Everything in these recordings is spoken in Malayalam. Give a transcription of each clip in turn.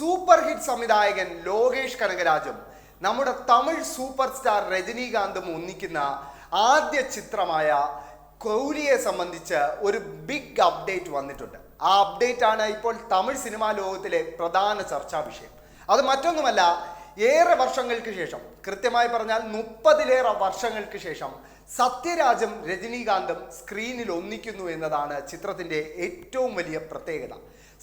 സൂപ്പർ ഹിറ്റ് സംവിധായകൻ ലോകേഷ് കനകരാജും നമ്മുടെ തമിഴ് സൂപ്പർ സ്റ്റാർ രജനീകാന്തും ഒന്നിക്കുന്ന ആദ്യ ചിത്രമായ കൗലിയെ സംബന്ധിച്ച് ഒരു ബിഗ് അപ്ഡേറ്റ് വന്നിട്ടുണ്ട്. ആ അപ്ഡേറ്റ് ആണ് ഇപ്പോൾ തമിഴ് സിനിമാ ലോകത്തിലെ പ്രധാന ചർച്ചാ വിഷയം. അത് മറ്റൊന്നുമല്ല ഏറെ വർഷങ്ങൾക്ക് ശേഷം കൃത്യമായി പറഞ്ഞാൽ മുപ്പതിലേറെ വർഷങ്ങൾക്ക് ശേഷം സത്യരാജും രജനീകാന്തും സ്ക്രീനിൽ ഒന്നിക്കുന്നു എന്നതാണ് ചിത്രത്തിന്റെ ഏറ്റവും വലിയ പ്രത്യേകത.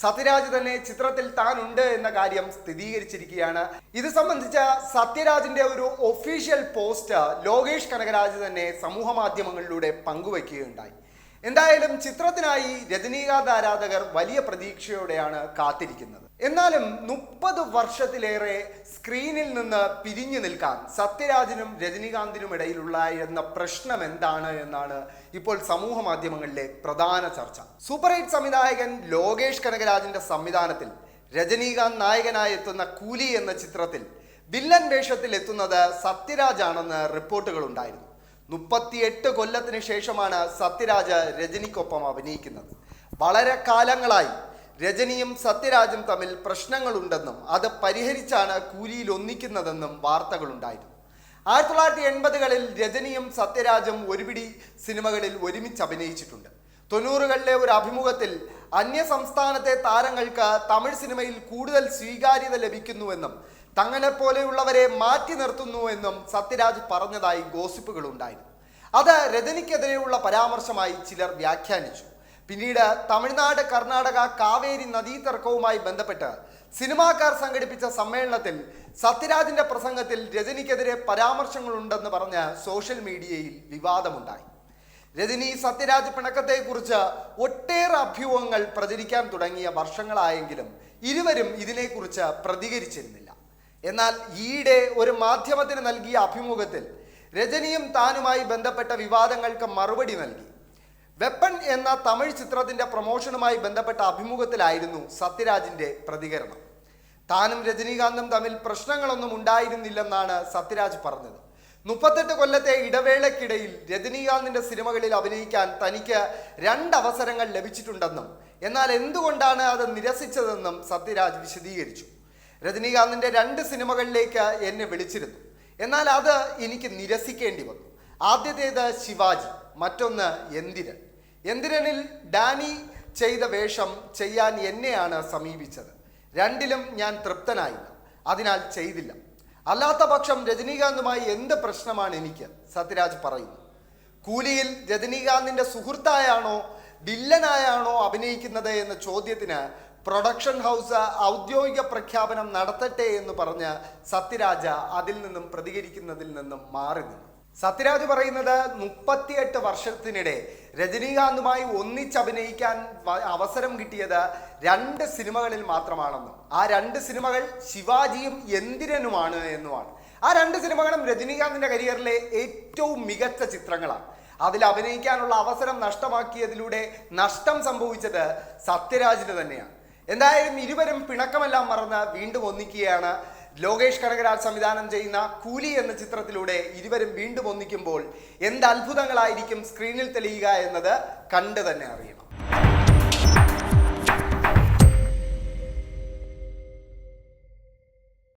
സത്യരാജ് തന്നെ ചിത്രത്തിൽ താൻ ഉണ്ട് എന്ന കാര്യം സ്ഥിരീകരിച്ചിരിക്കുകയാണ്. ഇത് സംബന്ധിച്ച സത്യരാജിന്റെ ഒരു ഒഫീഷ്യൽ പോസ്റ്റ് ലോകേഷ് കനകരാജ് തന്നെ സമൂഹ മാധ്യമങ്ങളിലൂടെ പങ്കുവയ്ക്കുകയുണ്ടായി എന്തായാലും ചിത്രത്തിനായി രജനീകാന്ത് ആരാധകർ വലിയ പ്രതീക്ഷയോടെയാണ് കാത്തിരിക്കുന്നത്. എന്നാലും മുപ്പത് വർഷത്തിലേറെ സ്ക്രീനിൽ നിന്ന് പിരിഞ്ഞു നിൽക്കാൻ സത്യരാജിനും രജനീകാന്തിനും ഇടയിലുള്ള എന്ന പ്രശ്നം എന്താണ് എന്നാണ് ഇപ്പോൾ സമൂഹ മാധ്യമങ്ങളിലെ പ്രധാന ചർച്ച. സൂപ്പർ ഹിറ്റ് സംവിധായകൻ ലോകേഷ് കനകരാജിന്റെ സംവിധാനത്തിൽ രജനീകാന്ത് നായകനായി എത്തുന്ന കൂലി എന്ന ചിത്രത്തിൽ വില്ലൻ വേഷത്തിൽ എത്തുന്നത് സത്യരാജാണെന്ന് റിപ്പോർട്ടുകൾ ഉണ്ടായിരുന്നു. മുപ്പത്തിയെട്ട് കൊല്ലത്തിന് ശേഷമാണ് സത്യരാജ് രജനിക്കൊപ്പം അഭിനയിക്കുന്നത്. വളരെ കാലങ്ങളായി രജനിയും സത്യരാജും തമ്മിൽ പ്രശ്നങ്ങളുണ്ടെന്നും അത് പരിഹരിച്ചാണ് കൂലിയിൽ ഒന്നിക്കുന്നതെന്നും വാർത്തകളുണ്ടായിരുന്നു. ആയിരത്തി തൊള്ളായിരത്തി എൺപതുകളിൽ രജനിയും സത്യരാജും ഒരുപിടി സിനിമകളിൽ ഒരുമിച്ച് അഭിനയിച്ചിട്ടുണ്ട്. തൊണ്ണൂറുകളിലെ ഒരു അഭിമുഖത്തിൽ അന്യ സംസ്ഥാനത്തെ താരങ്ങൾക്ക് തമിഴ് സിനിമയിൽ കൂടുതൽ സ്വീകാര്യത ലഭിക്കുന്നുവെന്നും തങ്ങളെ പോലെയുള്ളവരെ മാറ്റി നിർത്തുന്നുവെന്നും സത്യരാജ് പറഞ്ഞതായി ഗോസിപ്പുകൾ ഉണ്ടായിരുന്നു അത് രജനിക്കെതിരെയുള്ള പരാമർശമായി ചിലർ വ്യാഖ്യാനിച്ചു. പിന്നീട് തമിഴ്നാട് കർണാടക കാവേരി നദീതർക്കവുമായി ബന്ധപ്പെട്ട് സിനിമാക്കാർ സംഘടിപ്പിച്ച സമ്മേളനത്തിൽ സത്യരാജിന്റെ പ്രസംഗത്തിൽ രജനിക്കെതിരെ പരാമർശങ്ങളുണ്ടെന്ന് പറഞ്ഞ് സോഷ്യൽ മീഡിയയിൽ വിവാദമുണ്ടായി. രജനി സത്യരാജ് പിണക്കത്തെക്കുറിച്ച് ഒട്ടേറെ അഭ്യൂഹങ്ങൾ പ്രചരിക്കാൻ തുടങ്ങിയ വർഷങ്ങളായെങ്കിലും ഇരുവരും ഇതിനെക്കുറിച്ച് പ്രതികരിച്ചിരുന്നില്ല. എന്നാൽ ഈയിടെ ഒരു മാധ്യമത്തിന് നൽകിയ അഭിമുഖത്തിൽ രജനിയും താനുമായി ബന്ധപ്പെട്ട വിവാദങ്ങൾക്ക് മറുപടി നൽകി. വെപ്പൺ എന്ന തമിഴ് ചിത്രത്തിന്റെ പ്രൊമോഷനുമായി ബന്ധപ്പെട്ട അഭിമുഖത്തിലായിരുന്നു സത്യരാജിന്റെ പ്രതികരണം. താനും രജനീകാന്തും തമ്മിൽ പ്രശ്നങ്ങളൊന്നും ഉണ്ടായിരുന്നില്ലെന്നാണ് സത്യരാജ് പറഞ്ഞത്. മുപ്പത്തെട്ട് കൊല്ലത്തെ ഇടവേളക്കിടയിൽ രജനീകാന്തിന്റെ സിനിമകളിൽ അഭിനയിക്കാൻ തനിക്ക് രണ്ട് അവസരങ്ങൾ ലഭിച്ചിട്ടുണ്ടെന്നും എന്നാൽ എന്തുകൊണ്ടാണ് അത് നിരസിച്ചതെന്നും സത്യരാജ് വിശദീകരിച്ചു. രജനീകാന്തിന്റെ രണ്ട് സിനിമകളിലേക്ക് എന്നെ വിളിച്ചിരുന്നു. എന്നാൽ അത് എനിക്ക് നിരസിക്കേണ്ടി വന്നു. ആദ്യത്തേത് ശിവാജി മറ്റൊന്ന് എന്തിരൻ. എന്തിരനിൽ ഡാനി ചെയ്ത വേഷം ചെയ്യാൻ എന്നെയാണ് സമീപിച്ചത്? രണ്ടിലും ഞാൻ തൃപ്തനായില്ല. അതിനാൽ ചെയ്തില്ല. അല്ലാത്ത പക്ഷം രജനീകാന്തുമായി എന്ത് പ്രശ്നമാണ് എനിക്ക്? സത്യരാജ് പറയുന്നു. കൂലിയിൽ രജനീകാന്തിന്റെ സുഹൃത്തായാണോ വില്ലനായാണോ അഭിനയിക്കുന്നത് എന്ന ചോദ്യത്തിന് പ്രൊഡക്ഷൻ ഹൗസ് ഔദ്യോഗിക പ്രഖ്യാപനം നടത്തട്ടെ എന്ന് പറഞ്ഞ് സത്യരാജ അതിൽ നിന്നും പ്രതികരിക്കുന്നതിൽ നിന്നും മാറി നിന്നു. സത്യരാജ് പറയുന്നത് മുപ്പത്തിയെട്ട് വർഷത്തിനിടെ രജനീകാന്തുമായി ഒന്നിച്ചഭിനയിക്കാൻ അവസരം കിട്ടിയത് രണ്ട് സിനിമകളിൽ മാത്രമാണെന്നും ആ രണ്ട് സിനിമകൾ ശിവാജിയും എന്തിരനുമാണ് എന്നുമാണ്. ആ രണ്ട് സിനിമകളും രജനീകാന്തിന്റെ കരിയറിലെ ഏറ്റവും മികച്ച ചിത്രങ്ങളാണ്. അതിൽ അഭിനയിക്കാനുള്ള അവസരം നഷ്ടമാക്കിയതിലൂടെ നഷ്ടം സംഭവിച്ചത് സത്യരാജിന് തന്നെയാണ്. എന്തായാലും ഇരുവരും പിണക്കമെല്ലാം മറന്ന് വീണ്ടും ഒന്നിക്കുകയാണ് ലോകേഷ് കനകരാജ് സംവിധാനം ചെയ്യുന്ന കൂലി എന്ന ചിത്രത്തിലൂടെ ഇരുവരും വീണ്ടും ഒന്നിക്കുമ്പോൾ എന്ത് അത്ഭുതങ്ങളായിരിക്കും സ്ക്രീനിൽ തെളിയുക എന്നത് കണ്ടു തന്നെ അറിയണം.